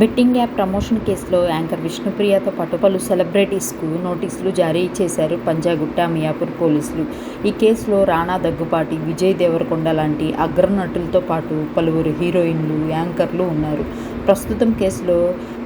Betting app promotion కేసులో anchor విష్ణుప్రియతో పాటు పలు సెలబ్రిటీస్కు నోటీసులు జారీ చేశారు పంజాగుట్ట మియాపూర్ పోలీసులు. ఈ కేసులో రాణా దగ్గుపాటి విజయ్ దేవరకొండ లాంటి అగ్రనటులతో పాటు పలువురు హీరోయిన్లు యాంకర్లు ఉన్నారు. ప్రస్తుతం కేసులో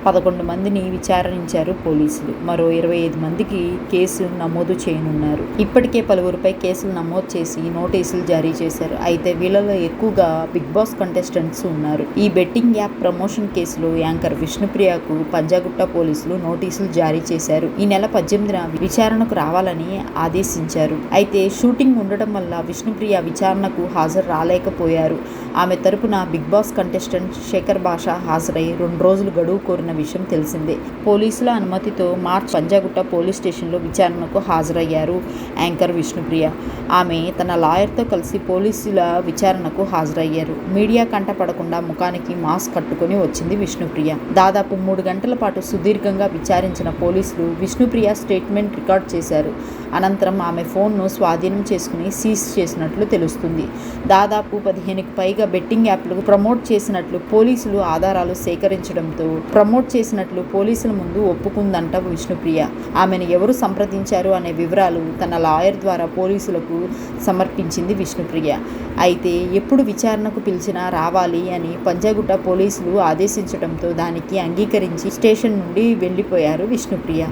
పదకొండు మందిని విచారించారు పోలీసులు. మరో ఇరవై ఐదు మందికి కేసు నమోదు చేయనున్నారు. ఇప్పటికే పలువురిపై కేసులు నమోదు చేసి నోటీసులు జారీ చేశారు. అయితే వీళ్ళలో ఎక్కువగా బిగ్ బాస్ కంటెస్టెంట్స్ ఉన్నారు. ఈ బెట్టింగ్ యాప్ ప్రమోషన్ కేసులో యాంకర్ విష్ణుప్రియకు పంజాగుట్ట పోలీసులు నోటీసులు జారీ చేశారు. ఈ నెల పద్దెనిమిదిన విచారణకు రావాలని ఆదేశించారు. అయితే షూటింగ్ ఉండటం వల్ల విష్ణుప్రియ విచారణకు హాజరు రాలేకపోయారు. ఆమె తరపున బిగ్ బాస్ కంటెస్టెంట్ శేఖర్ భాష హాజరై రెండు రోజులు గడువు కోరిన విషయం తెలిసిందే. పోలీసుల అనుమతితో మార్చ్ పంజాగుట్ట పోలీస్ స్టేషన్లో విచారణకు హాజరయ్యారు యాంకర్ విష్ణుప్రియ. ఆమె తన లాయర్తో కలిసి పోలీసుల విచారణకు హాజరయ్యారు. మీడియా కంట పడకుండా ముఖానికి మాస్క్ కట్టుకొని వచ్చింది విష్ణుప్రియ. దాదాపు మూడు గంటల పాటు సుదీర్ఘంగా విచారించిన పోలీసులు విష్ణుప్రియ స్టేట్మెంట్ రికార్డ్ చేశారు. అనంతరం ఆమె ఫోన్ను స్వాధీనం చేసుకుని సీజ్ చేసినట్లు తెలుస్తుంది. దాదాపు పదిహేనుకి పైగా బెట్టింగ్ యాప్లకు ప్రమోట్ చేసినట్లు పోలీసులు ఆధారాలు సేకరించడంతో ప్రమోట్ చేసినట్లు పోలీసుల ముందు ఒప్పుకుందంట విష్ణుప్రియ. ఆమెను ఎవరు సంప్రదించారు అనే వివరాలు తన లాయర్ ద్వారా పోలీసులకు సమర్పించింది విష్ణుప్రియ. అయితే ఎప్పుడు విచారణకు పిలిచినా రావాలి అని పంజాగుట్ట పోలీసులు ఆదేశించడంతో దానికి అంగీకరించి స్టేషన్ నుండి వెళ్ళిపోయారు విష్ణుప్రియ.